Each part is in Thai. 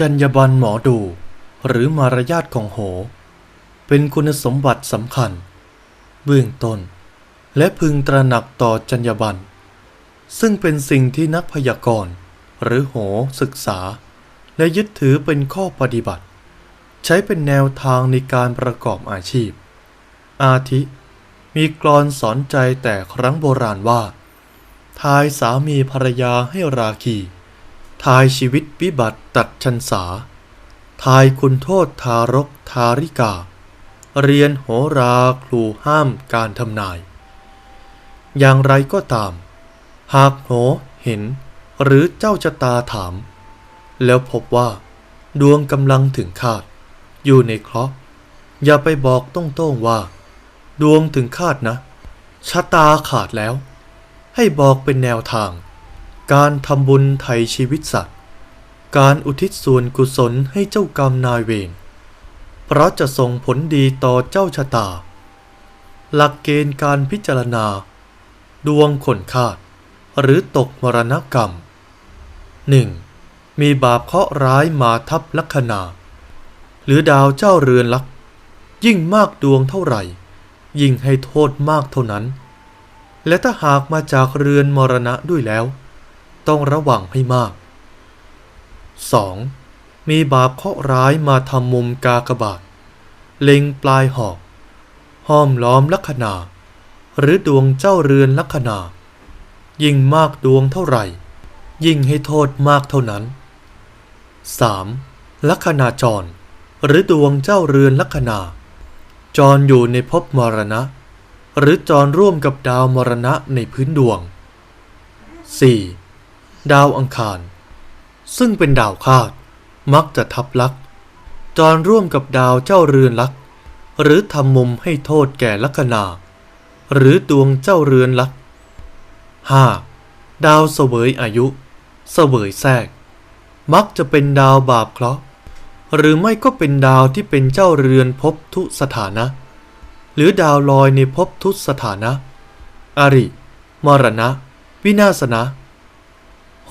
จรรยาบรรณหมอดู หรือมารยาทของโห เป็นคุณสมบัติสำคัญ เบื้องต้น และพึงตระหนักต่อจรรยาบรรณซึ่งเป็นสิ่งที่นักพยากรณ์หรือโหศึกษา และยึดถือเป็นข้อปฏิบัติ ใช้เป็นแนวทางในการประกอบอาชีพ อาทิ มีกลอนสอนใจแต่ครั้งโบราณว่า ทายสามีภรรยาให้ราคี ทายชีวิตวิบัติตัดชันษา ทายคุณโทษทารกทาริกา เรียนโหราครูห้ามการทำนาย อย่างไรก็ตาม หากโหเห็นหรือเจ้าชะตาถาม แล้วพบว่า ดวงกำลังถึงคาด อยู่ในเคราะห์อย่าไปบอกต้องๆว่า ดวงถึงคาดนะ ชะตาขาดแล้ว ให้บอกเป็นแนวทาง การทำบุญไถ่ชีวิตสัตว์ การอุทิศส่วนกุศลให้เจ้ากรรมนายเวร เพราะจะส่งผลดีต่อเจ้าชะตา หลักเกณฑ์การพิจารณา ดวงขนคาด หรือตกมรณกรรม 1. มีบาปเคราะห์ร้ายมาทับลัคนา หรือดาวเจ้าเรือนลัก ยิ่งมากดวงเท่าไหร่ ยิ่งให้โทษมากเท่านั้น และถ้าหากมาจากเรือนมรณะด้วยแล้ว ต้องระวังให้มาก 2. มีบาปเคราะห์ร้ายมาทำมุมกากบาท เล็งปลายหอก ห้อมล้อมลัคนา หรือดวงเจ้าเรือนลัคนา ยิ่งมากดวงเท่าไหร่ ยิ่งให้โทษมากเท่านั้น 3. ลัคนาจร หรือดวงเจ้าเรือนลัคนา จรอยู่ในภพมรณะ หรือจรร่วมกับดาวมรณะในพื้นดวง 4. ดาวอังคาร ซึ่งเป็นดาวคาด มักจะทับลัก จรร่วมกับดาวเจ้าเรือนลัก หรือทำมุมให้โทษแก่ลัคนา หรือดวงเจ้าเรือนลัก 5. ดาวเสวยอายุเสวยแทรก มักจะเป็นดาวบาปเคราะห์หรือไม่ก็เป็นดาวที่เป็นเจ้าเรือนภพทุสถานะ หรือดาวลอยในภพทุสถานะ อริ มรณะ วินาศนะ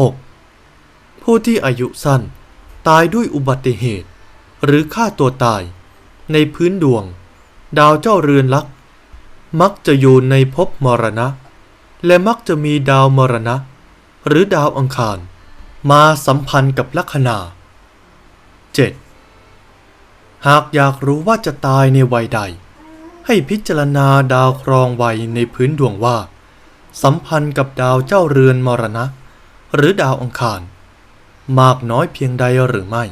6. ผู้ที่อายุสั้น ตายด้วยอุบัติเหตุ หรือฆ่าตัวตาย ในพื้นดวง ดาวเจ้าเรือนลัก มักจะอยู่ในภพมรณะ และมักจะมีดาวมรณะ หรือดาวอังคาร มาสัมพันธ์กับลัคนา 7. หากอยากรู้ว่าจะตายในวัยใด ให้พิจารณาดาวครองวัยในพื้นดวงว่า สัมพันธ์กับดาวเจ้าเรือนมรณะ หรือดาวอังคาร มากน้อยเพียงใดหรือไม่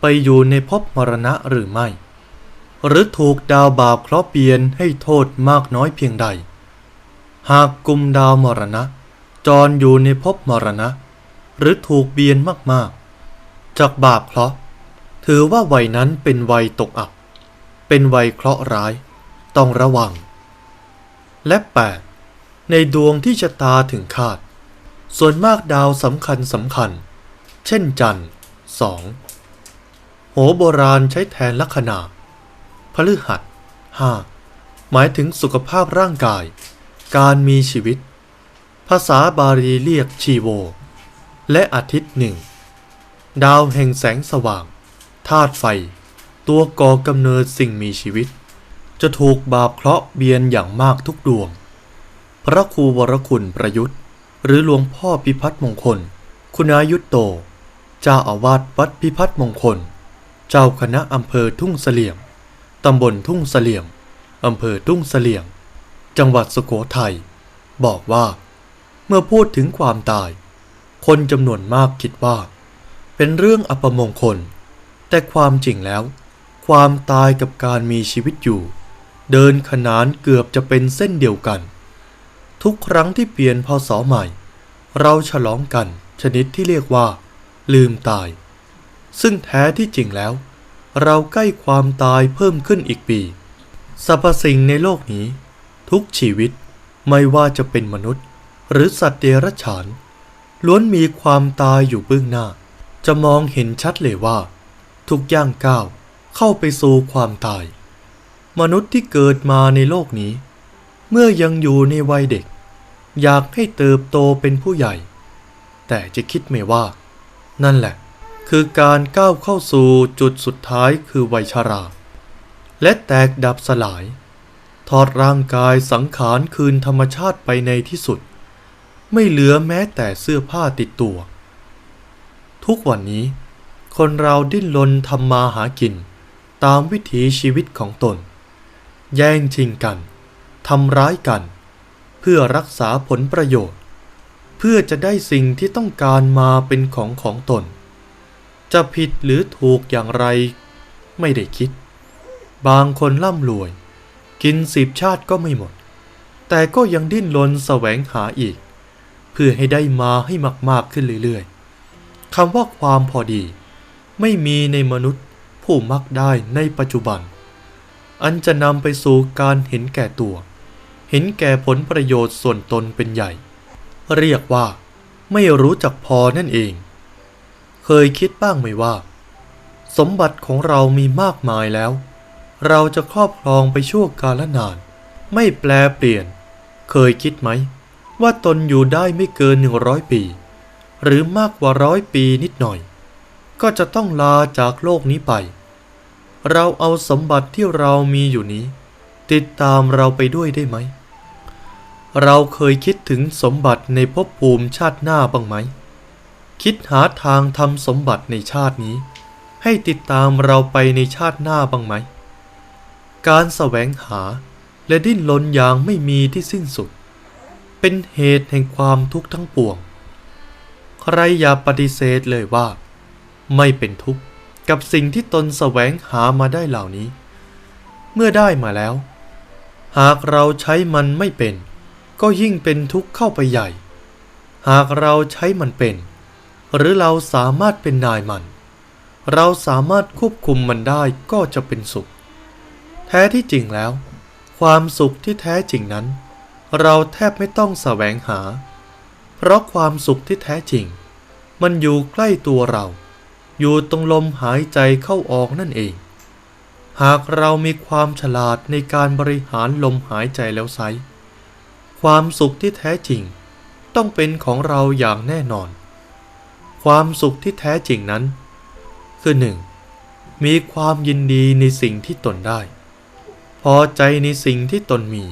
ไปอยู่ในภพมรณะหรือไม่ หรือถูกดาวบาปเคราะห์เปลี่ยนให้โทษมากน้อยเพียงใด หากกลุ่มดาวมรณะ จรอยู่ในภพมรณะ หรือถูกเบียนมากๆ จากบาปเคราะห์ถือว่าวัยนั้นเป็นวัยตกอับ เป็นวัยเคราะห์ร้าย ต้องระวัง และ 8. ในดวงที่ชะตาถึงคาด ส่วนมากดาวสำคัญสำคัญ เช่นจันทร์สองโหโบราณใช้แทนลัคนาพฤหัสห้าหมายถึงสุขภาพร่างกาย การมีชีวิต ภาษาบาลีเรียกชีโว และอาทิตย์หนึ่ง ดาวแห่งแสงสว่าง ธาตุไฟ ตัวก่อกำเนิดสิ่งมีชีวิต จะถูกบาปเคราะห์เบียนอย่างมากทุกดวง พระครูวรคุณประยุทธ์ หรือหลวงพ่อพิพัฒน์มงคล คุณอายุโต เจ้าอาวาสวัดพิพัฒน์มงคล เจ้าคณะอำเภอทุ่งเสลี่ยม ตำบลทุ่งเสลี่ยม อำเภอทุ่งเสลี่ยม จังหวัดสุโขทัย บอกว่า เมื่อพูดถึงความตาย คนจำนวนมากคิดว่า เป็นเรื่องอัปมงคล แต่ความจริงแล้ว ความตายกับการมีชีวิตอยู่ เดินขนานเกือบจะเป็นเส้นเดียวกัน ทุกครั้งที่เปลี่ยนพศใหม่ เราฉลองกันชนิดที่เรียกว่า ลืมตาย ซึ่งแท้ที่จริงแล้ว เราใกล้ความตายเพิ่มขึ้นอีกปีสรรพสิ่งในโลกนี้ ทุกชีวิตไม่ว่าจะเป็นมนุษย์ หรือสัตว์เดรัจฉาน ล้วนมีความตายอยู่เบื้องหน้า จะมองเห็นชัดเลยว่า ทุกย่างก้าวเข้าไปสู่ความตาย มนุษย์ที่เกิดมาในโลกนี้ เมื่อยังอยู่ในวัยเด็ก อยากให้เติบโตเป็นผู้ใหญ่ แต่จะคิดไม่ว่า นั่นแหละ คือการก้าวเข้าสู่จุดสุดท้ายคือวัยชรา และแตกดับสลายถอดร่างกายสังขารคืนธรรมชาติไปในที่สุด ไม่เหลือแม้แต่เสื้อผ้าติดตัว ทุกวันนี้ คนเราดิ้นรนทำมาหากิน ตามวิถีชีวิตของตน แย่งชิงกันทำร้ายกันเพื่อรักษาผลประโยชน์ เพื่อจะได้สิ่งที่ต้องการมาเป็นของของตน จะผิดหรือถูกอย่างไร ไม่ได้คิด บางคนร่ำรวย กินสิบชาติก็ไม่หมด แต่ก็ยังดิ้นรนแสวงหาอีก เพื่อให้ได้มาให้มาก ๆ ขึ้นเรื่อย ๆคำว่าความพอดี ไม่มีในมนุษย์ผู้มักได้ในปัจจุบัน อันจะนำไปสู่การเห็นแก่ตัว เห็นแก่ผลประโยชน์ส่วนตนเป็นใหญ่ เรียกว่าไม่รู้จักพอนั่นเอง เคยคิดบ้างไหมว่า สมบัติของเรามีมากมายแล้ว เราจะครอบครองไปชั่วกาลนาน ไม่แปลเปลี่ยน เคยคิดไหม ว่าตนอยู่ได้ไม่เกินหนึ่งร้อยปี หรือมากกว่าร้อยปีนิดหน่อย ก็จะต้องลาจากโลกนี้ไป เราเอาสมบัติที่เรามีอยู่นี้ ติดตามเราไปด้วยได้ไหม เราเคยคิดถึงสมบัติในภพภูมิชาติหน้าบ้างไหม คิดหาทางทำสมบัติในชาตินี้ ให้ติดตามเราไปในชาติหน้าบ้างไหม การแสวงหาและดิ้นรนอย่างไม่มีที่สิ้นสุด เป็นเหตุแห่งความทุกข์ทั้งปวง ใครอย่าปฏิเสธเลยว่า ไม่เป็นทุกข์กับสิ่งที่ตนแสวงหามาได้เหล่านี้ เมื่อได้มาแล้ว หากเราใช้มันไม่เป็น ก็ยิ่งเป็นทุกข์เข้าไปใหญ่ หากเราใช้มันเป็น หรือเราสามารถเป็นนายมัน เราสามารถควบคุมมันได้ก็จะเป็นสุข แท้ที่จริงแล้ว ความสุขที่แท้จริงนั้น เราแทบไม่ต้องแสวงหา เพราะความสุขที่แท้จริง มันอยู่ใกล้ตัวเรา อยู่ตรงลมหายใจเข้าออกนั่นเอง หากเรามีความฉลาดในการบริหารลมหายใจแล้วไซความสุขที่แท้จริง ต้องเป็นของเราอย่างแน่นอน ความสุขที่แท้จริงนั้น คือหนึ่งมีความยินดีในสิ่งที่ตนได้ พอใจในสิ่งที่ตนมี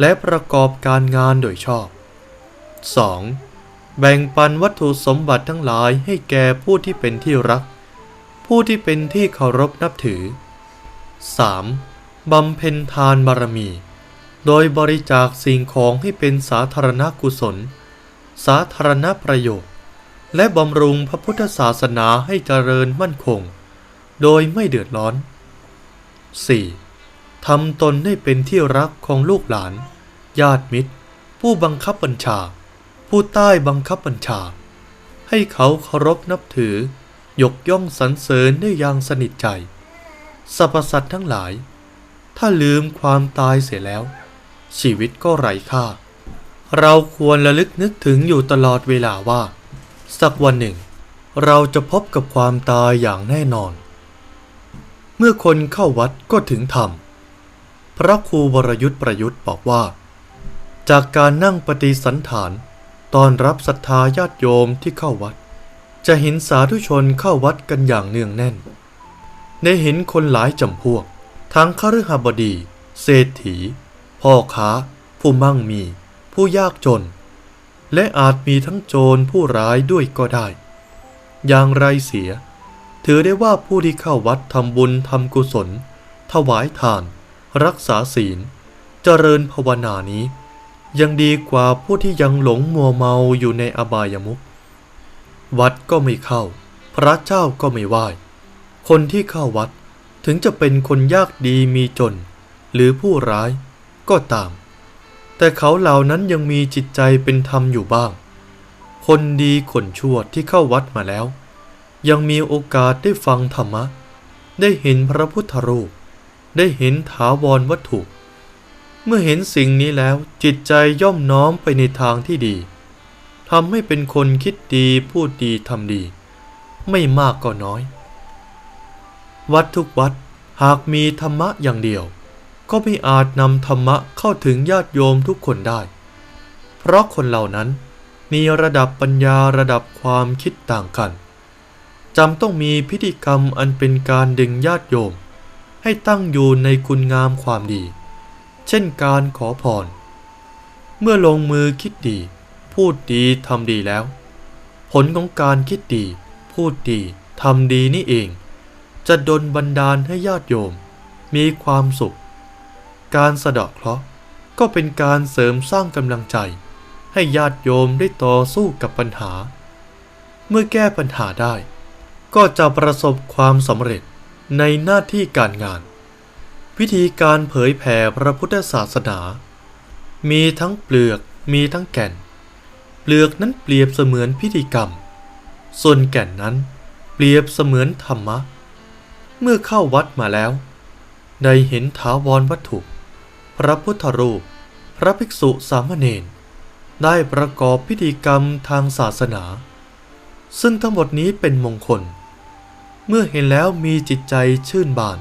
และประกอบการงานโดยชอบ 2. แบ่งปันวัตถุสมบัติทั้งหลายให้แก่ผู้ที่เป็นที่รัก ผู้ที่เป็นที่เคารพนับถือ 3. บำเพ็ญทานบารมี โดยบริจาคสิ่งของให้เป็นสาธารณกุศล สาธารณประโยชน์ และบำรุงพระพุทธศาสนาให้เจริญมั่นคง โดยไม่เดือดร้อน 4. ทำตนให้เป็นที่รักของลูกหลาน ญาติมิตร ผู้บังคับบัญชา ผู้ใต้บังคับบัญชา ให้เขาเคารพนับถือ ยกย่องสรรเสริญได้อย่างสนิทใจ สรรพสัตว์ทั้งหลาย ถ้าลืมความตายเสียแล้ว ชีวิตก็ไร้ค่า เราควรระลึกนึกถึงอยู่ตลอดเวลาว่า สักวันหนึ่ง เราจะพบกับความตายอย่างแน่นอน เมื่อคนเข้าวัดก็ถึงธรรม พระครูวรยุทธประยุทธ์บอกว่า จากการนั่งปฏิสันฐานตอนรับศรัทธาญาติโยมที่เข้าวัด จะเห็นสาธุชนเข้าวัดกันอย่างเนืองแน่น ได้เห็นคนหลายจำพวก ทั้งคฤหบดี เศรษฐี พ่อค้า ผู้มั่งมี ผู้ยากจน และอาจมีทั้งโจรผู้ร้ายด้วยก็ได้ อย่างไรเสีย ถือได้ว่าผู้ที่เข้าวัดทำบุญทำกุศล ถวายทาน รักษาศีล เจริญภาวนานี้ ยังดีกว่าผู้ที่ยังหลงมัวเมาอยู่ในอบายมุขวัดก็ไม่เข้า พระเจ้าก็ไม่ไหว้ คนที่เข้าวัดถึงจะเป็นคนยากดีมีจน หรือผู้ร้ายก็ตาม แต่เขาเหล่านั้นยังมีจิตใจเป็นธรรมอยู่บ้าง คนดีคนชั่วที่เข้าวัดมาแล้ว ยังมีโอกาสได้ฟังธรรมะ ได้เห็นพระพุทธรูป ได้เห็นถาวรวัตถุ เมื่อเห็นสิ่งนี้แล้วจิตใจย่อมน้อมไปในทางที่ดีทำให้เป็นคนคิดดีพูดดีทำดี ไม่มากก็น้อย วัดทุกวัดหากมีธรรมะอย่างเดียว ก็ไม่อาจนำธรรมะเข้าถึงญาติโยมทุกคนได้ เพราะคนเหล่านั้นมีระดับปัญญาระดับความคิดต่างกันจำต้องมีพิธีกรรมอันเป็นการดึงญาติโยม ให้ตั้งอยู่ในคุณงามความดี เช่นการขอพร เมื่อลงมือคิดดี พูดดีทำดีแล้ว ผลของการคิดดี พูดดีทำดีนี่เอง จะดลบันดาลให้ญาติโยม มีความสุข การสะเดาะเคราะห์ก็เป็นการเสริมสร้างกำลังใจ ให้ญาติโยมได้ต่อสู้กับปัญหา เมื่อแก้ปัญหาได้ ก็จะประสบความสำเร็จในหน้าที่การงาน วิธีการเผยแผ่พระพุทธศาสนา มีทั้งเปลือกมีทั้งแก่น เปลือกนั้นเปรียบเสมือนพิธีกรรม ส่วนแก่นนั้นเปรียบเสมือนธรรมะ เมื่อเข้าวัดมาแล้ว ได้เห็นถาวรวัตถุ พระพุทธรูป พระภิกษุสามเณรได้ประกอบพิธีกรรมทางศาสนา ซึ่งทั้งหมดนี้เป็นมงคล เมื่อเห็นแล้วมีจิตใจชื่นบาน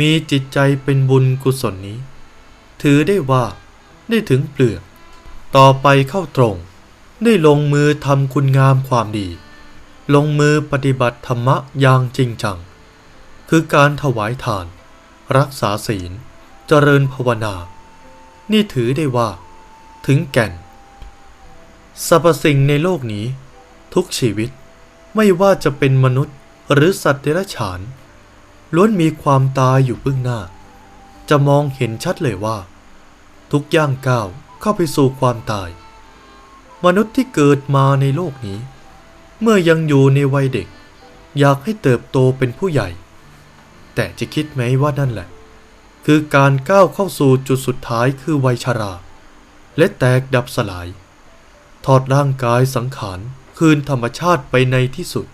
มีจิตใจเป็นบุญกุศลนี้ ถือได้ว่าได้ถึงเปลือก ต่อไปเข้าตรง ได้ลงมือทำคุณงามความดี ลงมือปฏิบัติธรรมะอย่างจริงจัง คือการถวายทาน รักษาศีล เจริญภาวนา นี่ถือได้ว่า ถึงแก่น สรรพสิ่งในโลกนี้ ทุกชีวิตไม่ว่าจะเป็นมนุษย์หรือสัตว์เดรัจฉาน ล้วนมีความตายอยู่เบื้องหน้า จะมองเห็นชัดเลยว่า ทุกย่างก้าวเข้าไปสู่ความตาย มนุษย์ที่เกิดมาในโลกนี้ เมื่อยังอยู่ในวัยเด็ก อยากให้เติบโตเป็นผู้ใหญ่ แต่จะคิดไหมว่านั่นแหละ คือการก้าวเข้าสู่จุดสุดท้ายคือวัยชรา และแตกดับสลาย ถอดร่างกายสังขารคืนธรรมชาติไปในที่สุด